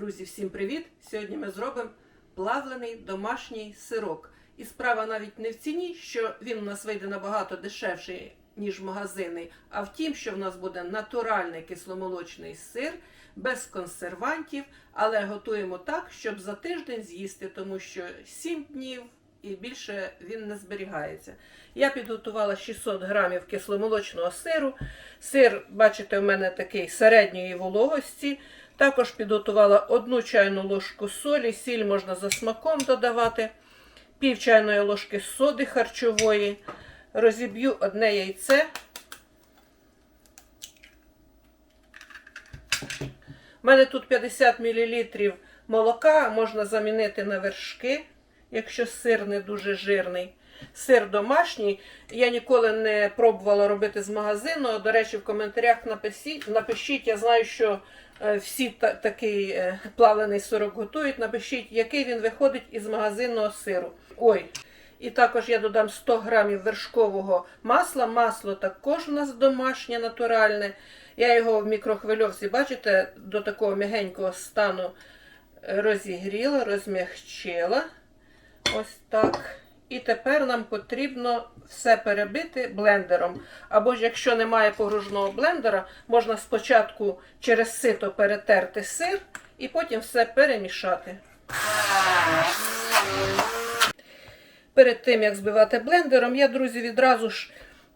Друзі, всім привіт! Сьогодні ми зробимо плавлений домашній сирок. І справа навіть не в ціні, що він у нас вийде набагато дешевший, ніж магазинний, а в тім, що в нас буде натуральний кисломолочний сир без консервантів, але готуємо так, щоб за тиждень з'їсти, тому що 7 днів і більше він не зберігається. Я підготувала 600 грамів кисломолочного сиру. Сир, бачите, у мене такий середньої вологості. Також підготувала одну чайну ложку солі, сіль можна за смаком додавати, пів чайної ложки соди харчової. Розіб'ю одне яйце. У мене тут 50 мл молока, можна замінити на вершки, якщо сир не дуже жирний. Сир домашній. Я ніколи не пробувала робити з магазину. До речі, в коментарях напишіть, напишіть я знаю, що е, всі та, такий е, плавлений сирок готують. Напишіть, який він виходить із магазинного сиру. Ой. І також я додам 100 грамів вершкового масла. Масло також у нас домашнє, натуральне. Я його в мікрохвильовці, бачите, до такого м'ягенького стану розігріла, розмягчила. Ось так. І тепер нам потрібно все перебити блендером. Або ж, якщо немає погружного блендера, можна спочатку через сито перетерти сир і потім все перемішати. Перед тим, як збивати блендером, я, друзі, відразу ж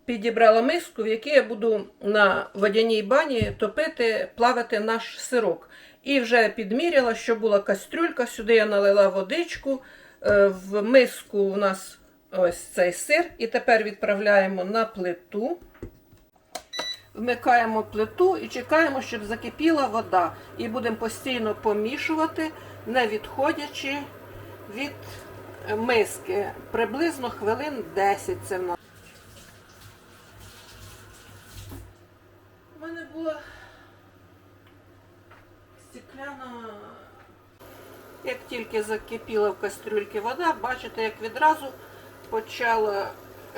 підібрала миску, в якій я буду на водяній бані топити, плавати наш сирок. І вже підміряла, що була кастрюлька. Сюди я налила водичку. Е, В миску у нас ось цей сир. І тепер відправляємо на плиту. Вмикаємо плиту і чекаємо, щоб закипіла вода. І будемо постійно помішувати, не відходячи від миски. Приблизно хвилин 10 це в нас. У мене була стекляна. Як тільки закипіла в кастрюльці вода, бачите, як відразу почала,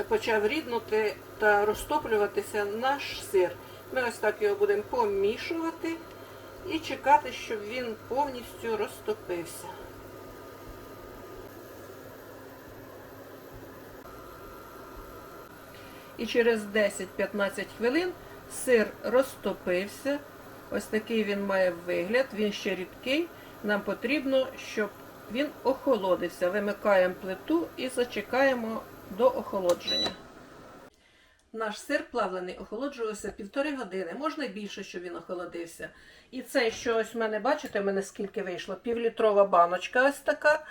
почав ріднути та розтоплюватися наш сир. Ми ось так його будемо помішувати і чекати, щоб він повністю розтопився. І через 10-15 хвилин сир розтопився. Ось такий він має вигляд, він ще рідкий. Нам потрібно, щоб він охолодився. Вимикаємо плиту і зачекаємо до охолодження. Наш сир плавлений охолоджувався півтори години, можна й більше, щоб він охолодився. І цей, що ось в мене, бачите, в мене скільки вийшло? Півлітрова баночка ось така.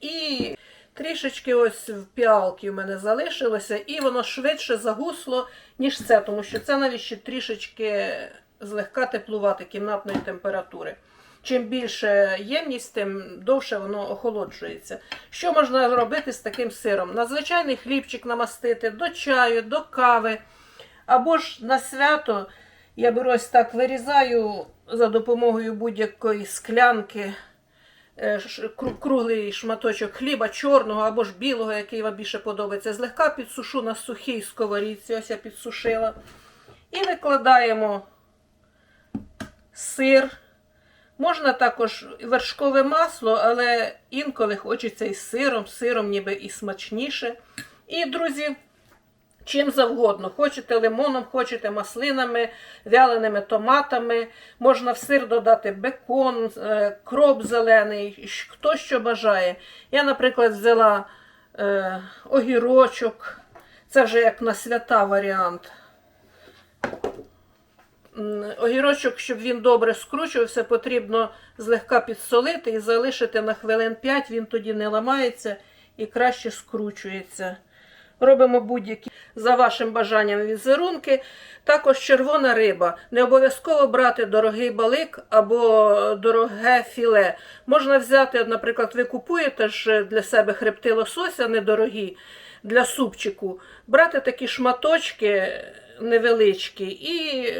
І трішечки ось в піалки у мене залишилося, і воно швидше загусло, ніж це, тому що це навіть ще трішечки злегка теплувати кімнатної температури. Чим більше ємність, тим довше воно охолоджується. Що можна зробити з таким сиром? Надзвичайний хлібчик намастити до чаю, до кави. Або ж на свято я беру ось так вирізаю за допомогою будь-якої склянки е, круглий шматочок хліба, чорного або ж білого, який вам більше подобається. Злегка підсушу на сухій сковорідці, ось я підсушила. І викладаємо сир. Можна також вершкове масло, але інколи хочеться із сиром, сиром ніби і смачніше. І, друзі, чим завгодно. Хочете лимоном, хочете маслинами, вяленими томатами. Можна в сир додати бекон, е, кроп зелений, хто що бажає. Я, наприклад, взяла е, огірочок. Це вже як на свята варіант. Огірочок, щоб він добре скручувався, потрібно злегка підсолити і залишити на хвилин 5, він тоді не ламається і краще скручується. Робимо будь-які за вашим бажанням візерунки. Також червона риба. Не обов'язково брати дорогий балик або дороге філе. Можна взяти, наприклад, ви купуєте ж для себе хребти лосося недорогі для супчику. Брати такі шматочки невеличкі і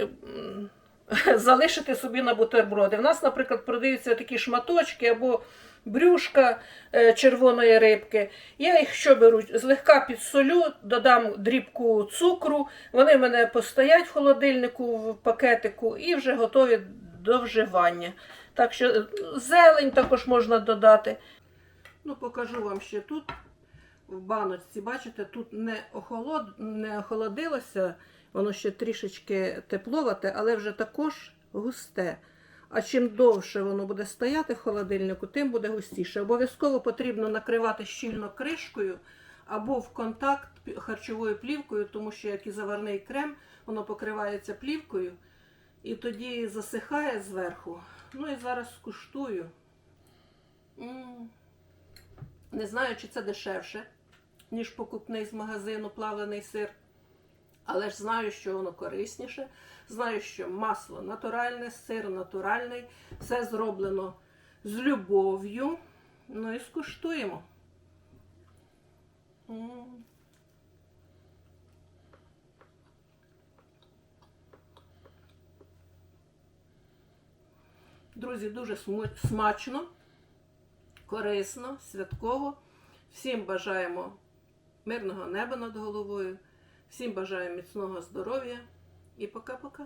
залишити собі на бутерброди. В нас, наприклад, продаються такі шматочки або брюшка е, червоної рибки. Я їх що беру? Злегка підсолю, додам дрібку цукру. Вони в мене постоять в холодильнику в пакетику і вже готові до вживання. Так що е, зелень також можна додати. Ну, покажу вам ще тут, в баночці, бачите, тут не, охолод... не охолодилося, воно ще трішечки тепловате, але вже також густе. А чим довше воно буде стояти в холодильнику, тим буде густіше. Обов'язково потрібно накривати щільно кришкою або в контакт харчовою плівкою, тому що як і заварний крем, воно покривається плівкою і тоді засихає зверху. Ну і зараз скуштую. М. Не знаю, чи це дешевше, ніж покупний з магазину плавлений сир. Але ж знаю, що воно корисніше. Знаю, що масло натуральне, сир натуральний, все зроблено з любов'ю. Ну і скуштуємо. Друзі, дуже смачно, корисно, святково. Всім бажаємо мирного неба над головою. Всім бажаю міцного здоров'я і пока-пока.